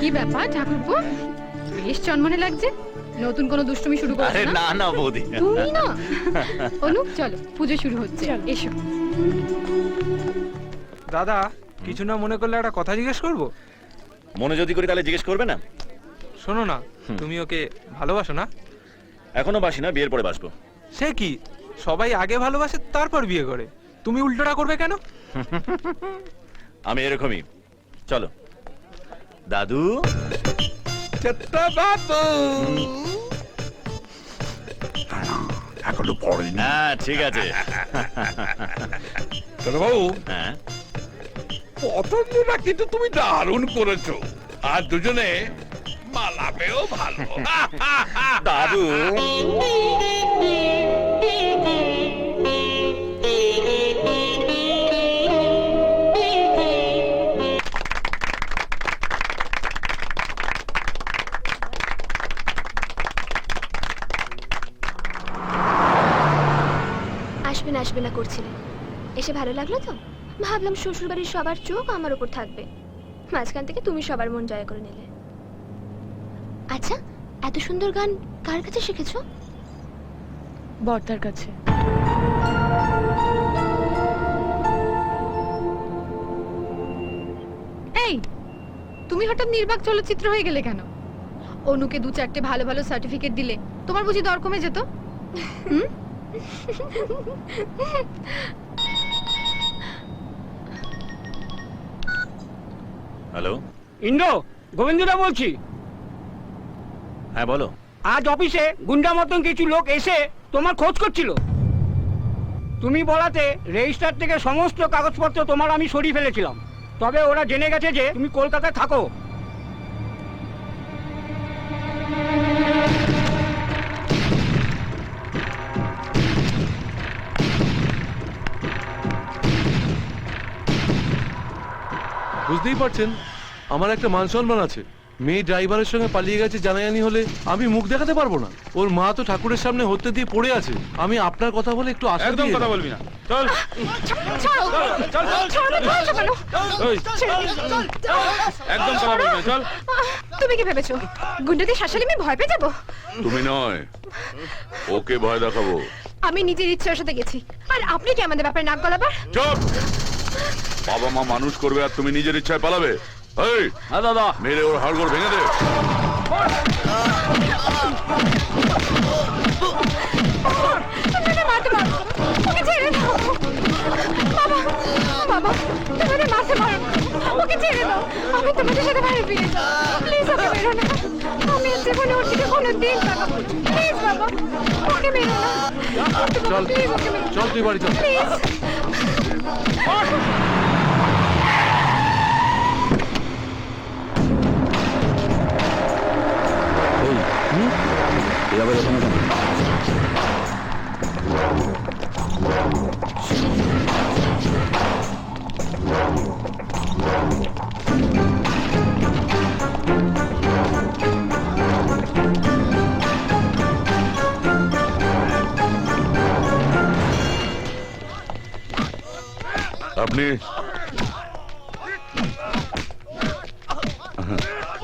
কি ব্যাপার ঠাকুরপো? বেশ চনমনে লাগছে। নতুন কোনো দুষ্টুমি শুরু আরে করছ না না বৌদি। তুমি না? অনু চলো পুজো শুরু হচ্ছে। এসো। দাদা কিছু না মনে করলে একটা কথা জিজ্ঞেস করব? মনে যদি করি তাহলে জিজ্ঞেস করবে না? শোনো না তুমি ওকে ভালোবাসো না? এখনও বাসি না বিয়ের পরে বাসবো। সে কি? সবাই আগে ভালোবাসে তারপর বিয়ে করে। তুমি উল্টোটা করবে কেন? আমি এরকমই। চলো। দাদু? বাবু এখনও পড়েনি। হ্যাঁ ঠিক আছে। বাবু। হ্যাঁ। পছন্দটা কিন্তু তুমি দারুণ করেছ আর দুজনে মালাবেও ভালো। দাদু? আসবে না আসবে না করছিলে। এসে ভালো লাগল তো? ভাবলাম শ্বশুরবাড়ির সবার চোখ আমার উপর থাকবে। মাঝখান থেকে তুমি সবার মন জয় করে নিলে। আচ্ছা এত সুন্দর গান কার কাছে শিখেছ? বর্দার কাছে। এই, তুমি হঠাৎ নির্বাক চলচ্চিত্র হয়ে গেলে কেন? অনুকে দু চারটে ভালো ভালো সার্টিফিকেট দিলে তোমার বুঝি দর কমে যেত? হুম? হ্যালো? ইন্দ্র গোবিন্দদা বলছি। হ্যাঁ বলো। আজ অফিসে গুন্ডা মতন কিছু লোক এসে তোমার খোঁজ করছিল। তুমি বলাতে রেজিস্টার থেকে সমস্ত কাগজপত্র তোমার আমি সরিয়ে ফেলেছিলাম। তবে ওরা জেনে গেছে যে তুমি কলকাতায় থাকো। বুঝতেই পারছেন? আমার একটা মান সম্মান আছে। মেয়ে ড্রাইভারের সঙ্গে পালিয়ে গেছে জানাজানি হলে আমি মুখ দেখাতে পারব না। ওর মা তো ঠাকুরের সামনে হতে দিয়ে পড়ে আছে। আমি আপনার কথা বলে একটু আশা একদম কথা বলবি না। চল। একদম কথা বলবি না চল। তুমি কি ভেবেছো? গুন্ডাদের শাসালে আমি ভয় পেয়ে যাব? তুমি নয়। ওকে ভয় দেখাবো। আমি নিজের ইচ্ছার সাথে গেছি। আর আপনি কি আমাদের ব্যাপারে নাক গলাবার? চুপ! বাবা মা মানুষ করবে আর তুমি নিজের ইচ্ছায় পালাবে। এই হ্যাঁ দাদা। মেরে ওর হাড়গোড় ভেঙে দে। তুমি ওকে মারতে পারো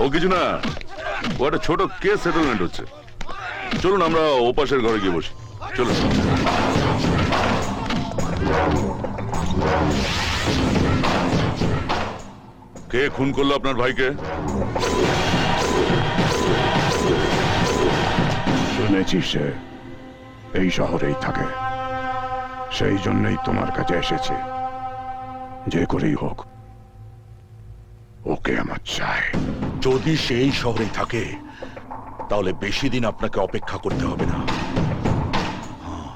ও কিছু না ও একটা ছোট কেস সেটেলমেন্ট হচ্ছে। চলুন, আমরা ওপাশের ঘরে গিয়ে বসি। চলুন। কে খুন করল আপনার ভাইকে? শুনেছি সে এই শহরেই থাকে। সেই জন্যই তোমার কাছে এসেছে। যে করেই হোক ওকে আমার চাই। যদি সেই শহরেই থাকে তাহলে বেশি দিন আপনাকে অপেক্ষা করতে হবে না। হ্যাঁ,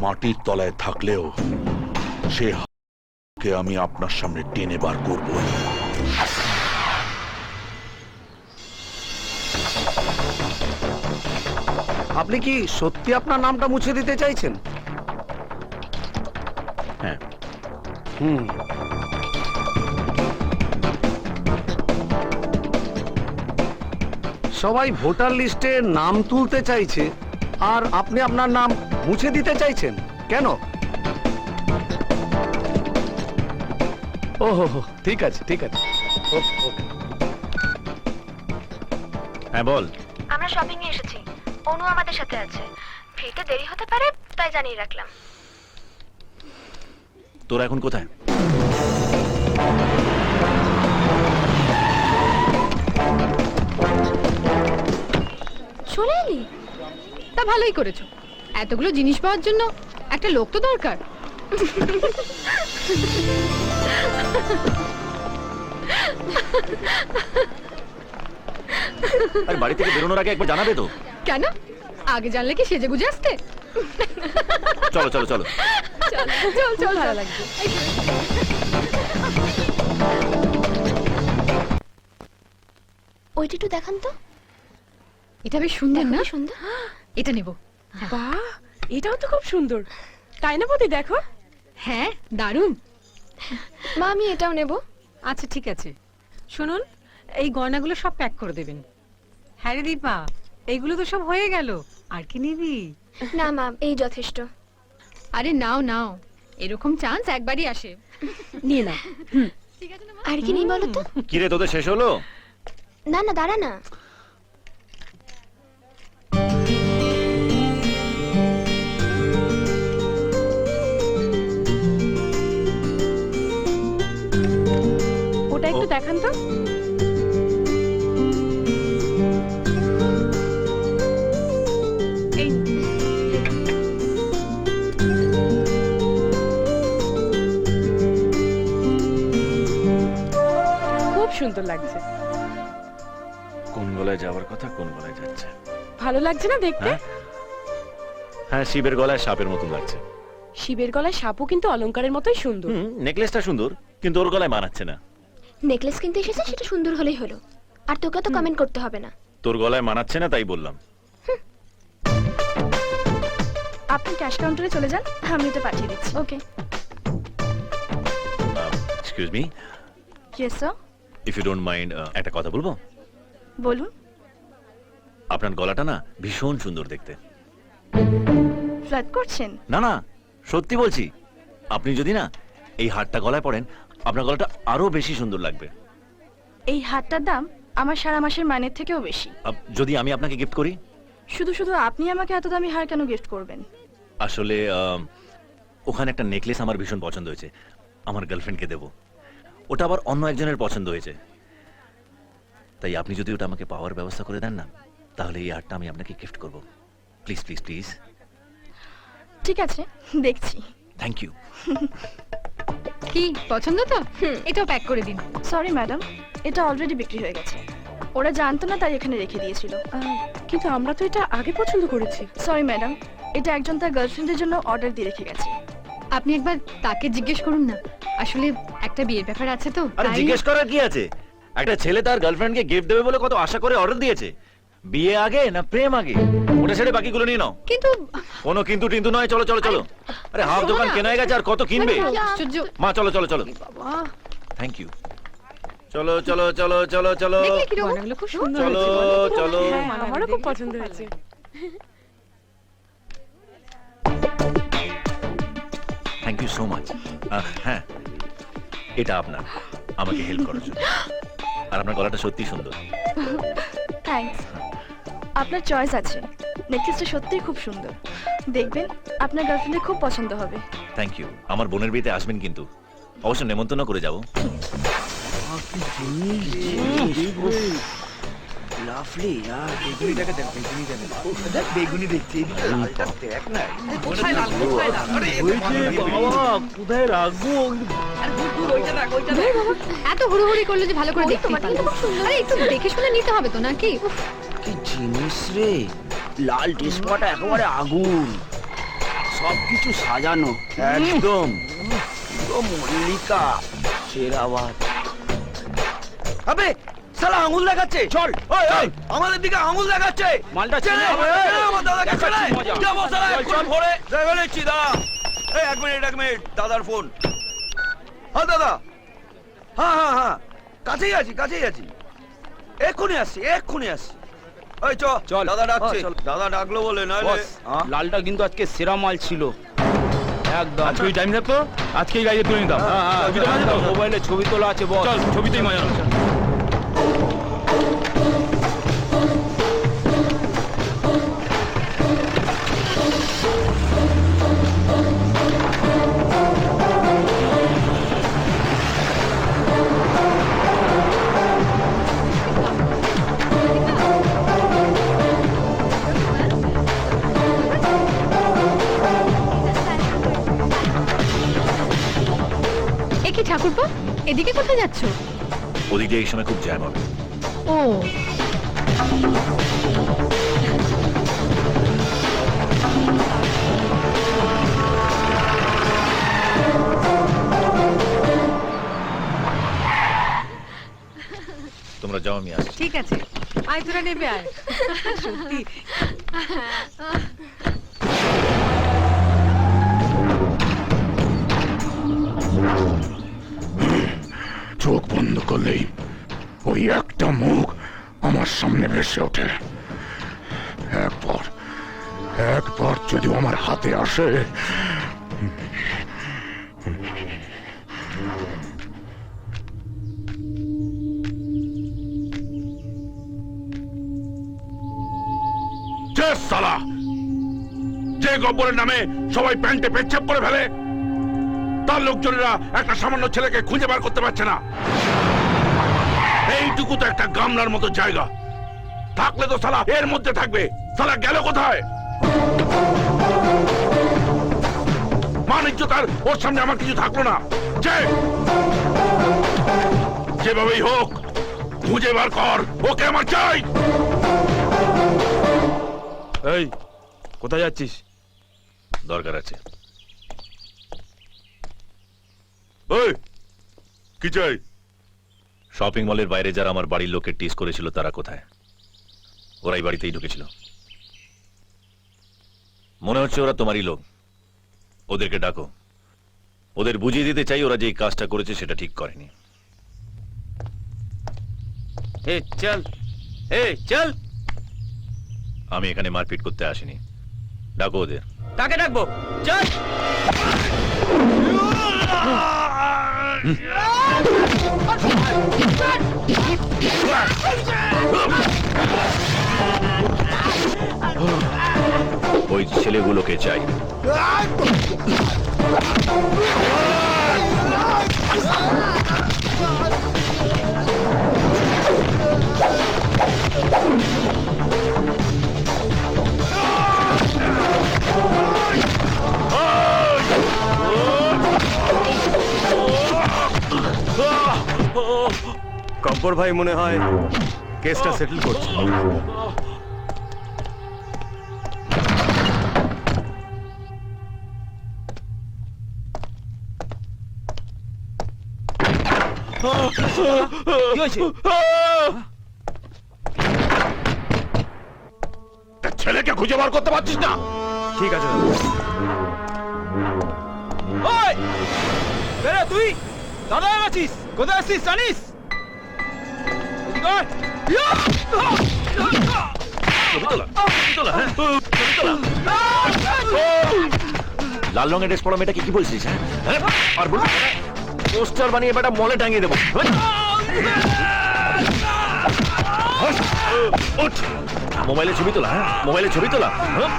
মাটির তলায় থাকলেও সে হাতকে আমি আপনার সামনে টেনে বার করব আপনি কি সত্যি আপনার নামটা মুছে দিতে চাইছেন? হ্যাঁ হুম। সবাই ভোটার লিস্টে নাম তুলতে চাইছে আর আপনি আপনার নাম মুছে দিতে চাইছেন। কেন? ওহো হো, ঠিক আছে ঠিক আছে। হ্যাঁ বল। আমরা শপিং এ এসেছি। অনু আমাদের সাথে আছে। ফিরতে দেরি হতে পারে তাই জানিয়ে রাখলাম। তোরা এখন কোথায়? চলে এলি? তা ভালোই করেছ। এতগুলো জিনিস পাওয়ার জন্য একটা লোক তো দরকার। আর বাড়ি থেকে বেরোনোর আগে একবার জানাবে তো। কেন? আগে জানলে কি সেজে গুজে আসতে? চলো চলো চলো। চল চল ভালো লাগবে ওইটা একটু দেখান তো। এটা বেশ সুন্দর না? সুন্দর। এটা নেব। বাহ এটাও তো খুব সুন্দর। তাই না বৌদি দেখো। হ্যাঁ দারুণ। মা আমি এটাও নেব। আচ্ছা ঠিক আছে। শুনুন এই গয়নাগুলো সব প্যাক করে দেবেন। হ্যাঁ রে দীপা এইগুলো তো সব হয়ে গেল। আর কি নিবি? না মা এই যথেষ্ট। আরে নাও নাও। এরকম চান্স একবারই আসে। নিয়ে না আর কি নেই বলো তো? কিরে তোদের শেষ হলো? না না দাঁড়া না। ওটা একটু দেখান তো। সুন্দর লাগছে। কোন গলায় যাওয়ার কথা কোন গলায় যাচ্ছে? ভালো লাগছে না দেখতে? হ্যাঁ? হ্যাঁ শিবের গলায় সাপের মতন লাগছে। শিবের গলায় সাপও কিন্তু অলংকারের মতোই সুন্দর। হুম নেকলেসটা সুন্দর কিন্তু ওর গলায় মানাচ্ছে না। নেকলেস কিনতে এসেছে সেটা সুন্দর হলেই হলো। আর তোকে তো কমেন্ট করতে হবে না। তোর গলায় মানাচ্ছে না তাই বললাম। আপনি ক্যাশ কাউন্টারে চলে যান আমি এটা পাঠিয়ে দিচ্ছি। Okay excuse me yes sir if you don't mind একটা কথা বলব? বলুন। আপনার গলাটা না ভীষণ সুন্দর দেখতে। ফ্ল্যাট করছেন? না না সত্যি বলছি। আপনি যদি না এই হারটা গলায় পড়েন আপনার গলাটা আরও বেশি সুন্দর লাগবে। এই হারটার দাম আমার সারা মাসের মানের থেকেও বেশি। আপ- যদি আমি আপনাকে গিফট করি? শুধু শুধু আপনি আমাকে এত দামি হার কেন গিফট করবেন? আসলে আম, ওখানে একটা নেকলেস আমার ভীষণ পছন্দ হয়েছে। আমার গার্লফ্রেন্ডকে দেব। ওটা আবার অন্য একজনের পছন্দ হয়েছে। তাই আপনি যদি ওটা আমাকে পাওয়ার ব্যবস্থা করে দেন না তাহলে এই আর্টটা আমি আপনাকে গিফট করব। প্লিজ প্লিজ প্লিজ ঠিক আছে দেখছি। থ্যাংক ইউ কি পছন্দ তো? এটাও প্যাক করে দিন। সরি ম্যাডাম এটা অলরেডি বিক্রি হয়ে গেছে। ওরা জানতো না তাই এখানে রেখে দিয়েছিল। কিন্তু আমরা তো এটা আগে পছন্দ করেছি। সরি ম্যাডাম এটা একজন তার গার্লফ্রেন্ডের জন্য অর্ডার দিয়ে রেখে গেছে। আপনি একবার তাকে জিজ্ঞেস করুন না। আসলে একটা বিয়ের ব্যাপার আছে তো আরে তাই- জিজ্ঞেস করার কি আছে? একটা ছেলে তার গার্লফ্রেন্ডকে গিফট দেবে বলে কত আশা করে অর্ডার দিয়েছে। বিয়ে আগে না প্রেম আগে? ওটা ছেড়ে বাকিগুলো নিয়ে নাও। কিন্তু কোনো কিন্তু টিন্তু নয় চলো চলো চলো। আরে হাফ দোকান কেনা হয়ে গেছে আর কত কিনবে? আশ্চর্য। মা চলো চলো চলো। থ্যাংক ইউ চলো চলো চলো চলো চলো। দেখলে কীরকম গয়নাগুলো খুব সুন্দর চলো হয়েছে। চলো। হ্যাঁ, আমারও খুব পছন্দ হয়েছে। থ্যাংক ইউ সো মাচ হ্যাঁ এটা আপনার। আমাকে হেল্প করার জন্য। আর আপনার গলাটা সত্যি সুন্দর। থ্যাঙ্কস আপনার চয়েস আছে। নেকলেসটা সত্যিই খুব সুন্দর। দেখবেন আপনার গার্লফ্রেন্ডের খুব পছন্দ হবে। থ্যাংক ইউ আমার বোনের বিয়েতে আসবেন কিন্তু। অবশ্য নেমন্তন্ন করে যাব। এত হুড়োহুড়ি করলে যে ভালো করে দেখতে আরে একটু দেখে শুনে নিতে হবে তো নাকি? কি জিনিস রে? লাল একেবারে আগুন। সবকিছু সাজানো একদম। মল্লিকা আবে সালা আঙুল দেখাচ্ছে। চল। ওই ওই আমাদের দিকে আঙুল দেখাচ্ছে। মালটা চেনে আমার দাদাকে যাব ভরে। দেখে নিচ্ছি দাদা এই এক মিনিট এক মিনিট দাদার ফোন। হ্যাঁ দাদা। হ্যাঁ হ্যাঁ হ্যাঁ। কাছেই আছি কাছেই আছি। এক্ষুনি আসছি এক্ষুনি আসছি। ওই চ চল। দাদা ডাকছে। দাদা ডাকলো বলে নইলে লালটা কিন্তু আজকে সেরা মাল ছিল। একদম। তুই টাইম থাকতো আজকেই গাড়ি তুলে নিতাম। মোবাইলে ছবি তোলা আছে বস। ছবিতেই মজা ঠাকুরপো এদিকে কোথায় যাচ্ছ? ওদিক এই সময় খুব জ্যাম হবে। ও। তোমরা যাও আমি আসছি। ঠিক আছে। আয় তোরা নেবে আয়। সত্যি। বন্ধ করলেই ওই একটা মুখ আমার সামনে ভেসে ওঠে। একবার একবার যদি আমার হাতে আসে সালা। যে গব্বরের নামে সবাই প্যান্টে পেচ্ছাপ করে ফেলে তার লোকজনেরা একটা সামান্য ছেলেকে খুঁজে বার করতে পারছে না। এইটুকু তো একটা গামলার মতো জায়গা। থাকলে তো সালা এর মধ্যে থাকবে। সালা গেল কোথায়? মানিজ্য তার ওর সামনে আমার কিছু থাকল না। যে! যেভাবেই হোক খুঁজে বার কর। ওকে আমার চাই! এই কোথায় যাচ্ছিস? দরকার আছে। ওই কি চাই? শপিং মলের বাইরে যারা আমার বাড়ির লোককে টিস করেছিল তারা কোথায়? ওরাই বাড়িতেই ঢুকেছিল। মনে হচ্ছে ওরা তোমারই লোক। ওদেরকে ডাকো। ওদের বুঝিয়ে দিতে চাই ওরা যে কাজটা করেছে সেটা ঠিক করেনি। এ চল। এ চল। আমি এখানে মারপিট করতে আসিনি। ডাকো ওদের। কাকে ডাকবো? চল। ওই ছেলেগুলোকে চাই। কব্বর ভাই মনে হয় কেসটা সেটেল করছে। ছেলেকে খুঁজে বার করতে পারছিস না? ঠিক আছে ওই! তুই! দাদা আছিস কোথায় আছিস জানিস? লাল রঙের ড্রেস পরা মেয়েটাকে কি বলছিস হ্যাঁ হ্যাঁ? আর বলুন পোস্টার বানিয়ে বেটা মলে টাঙিয়ে দেবো হ্যাঁ? ওঠ। মোবাইলে ছবি তোলা হ্যাঁ মোবাইলে ছবি তোলা হ্যাঁ?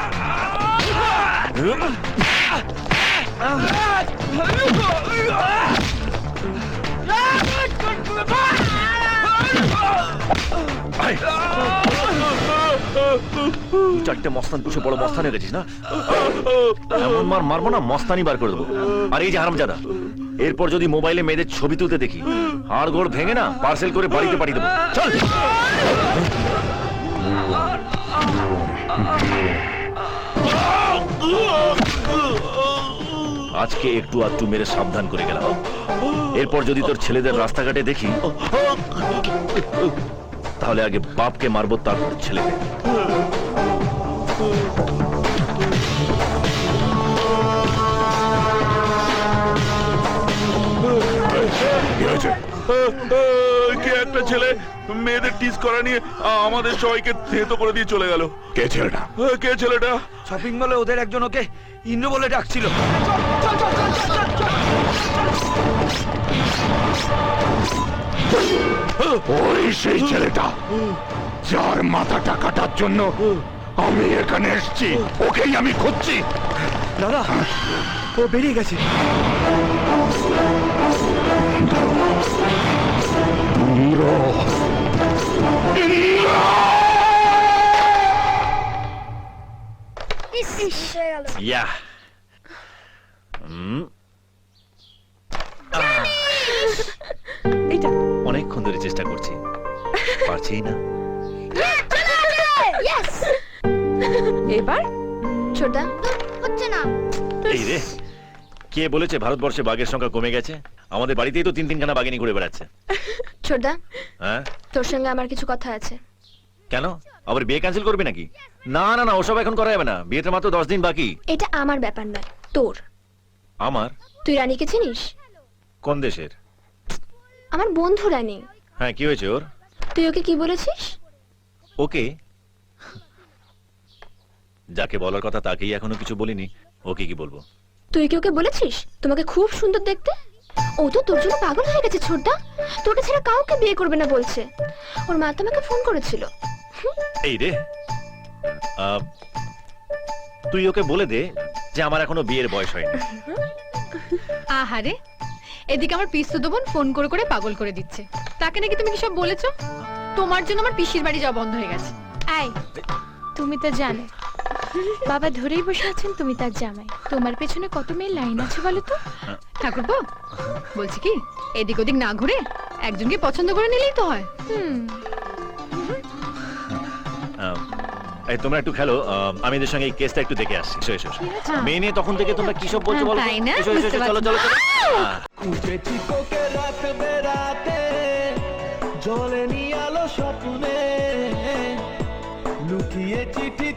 চারটে মস্তান পুষে বড় মস্তানে গেছিস না? এমন মার মারবো না, মস্তানি বার করে দেবো। আর এই যে হারামজাদা, এরপর যদি মোবাইলে মেয়েদের ছবি তুলতে দেখি হাড় গোড় ভেঙে না পার্সেল করে বাড়িতে পাঠিয়ে দেবো। চল! আজকে একটু আধটু মেরে সাবধান করে গেলাম। এরপর যদি তোর ছেলেদের রাস্তাঘাটে দেখি, তাহলে আগে বাপকে মারবো, তারপর ছেলেকে। কি হয়েছে? কে একটা ছেলে মেয়েদের টিস করা নিয়ে আমাদের সবাইকে থেতো করে দিয়ে চলে গেল। কে ছেলেটা? কে ছেলেটা? শপিং মলে ওদের একজন ওকে ইন্দ্র বলে ডাকছিল। ওই সেই ছেলেটা যার মাথাটা কাটার জন্য আমি এখানে এসছি। ওকেই আমি খুঁজছি। দাদা ও বেরিয়ে গেছে। ইন্দ্র! ইয়া। অনেকক্ষণ ধরে চেষ্টা করছি। পারছি না। এবার? ছোটদা হচ্ছে না। এই রে কে বলেছে ভারতবর্ষে বাঘের সংখ্যা কমে গেছে? আমাদের বাড়িতেই তো তিন তিনখানা বাঘিনী ঘুরে বেড়াচ্ছে। ছোটদা হ্যাঁ? তোর সঙ্গে আমার কিছু কথা আছে। কেন? আবার বিয়ে ক্যান্সেল করবে নাকি? না না না ওসব এখন করা যাবে না। বিয়েটা মাত্র দশ দিন বাকি। এটা আমার ব্যাপার নয় তোর। আমার? তুই রানীকে চিনিস? কোন দেশের? আমার বন্ধু রানী। হ্যাঁ কি হয়েছে ওর? তুই ওকে কি বলেছিস? ওকে? যাকে বলার কথা তাকেই এখনও কিছু বলিনি ওকে কি বলব? তুই কি ওকে বলেছিস? তোমাকে খুব সুন্দর দেখতে? ও তো তোর জন্য পাগল হয়ে গেছে ছোটদা। তোকে ছাড়া কাউকে বিয়ে করবে না বলছে। ওর মা তো আমাকে ফোন করেছিল। এই রে। তুই ওকে বলে দে যে আমার এখনও বিয়ের বয়স হয়নি। আহারে এদিকে আমার পিস্তু বোন ফোন করে করে পাগল করে দিচ্ছে। তাকে নাকি তুমি কি সব বলেছ? তোমার জন্য আমার পিসির বাড়ি যাওয়া বন্ধ হয়ে গেছে। আই তুমি তো জানো বাবা ধরেই বসে আছেন তুমি তার জামাই। তোমার পেছনে কত মেয়ে লাইন আছে বলো তো? ঠাকুরপো বলছি কি এদিক ওদিক না ঘুরে একজনকে পছন্দ করে নিলেই তো হয়। হুম। এই তোমরা একটু খেলো আমি এদের সঙ্গে এই কেসটা একটু দেখে আসছি। এসো এসো। হ্যাঁ। মেয়ে নিয়ে তখন থেকে তোমরা কি সব বলছো বলো? তাই না? এসো, এসো, চলো চলো চলো। জলে নিয়ে আলো স্বপ্নে। লুকিয়ে চিঠি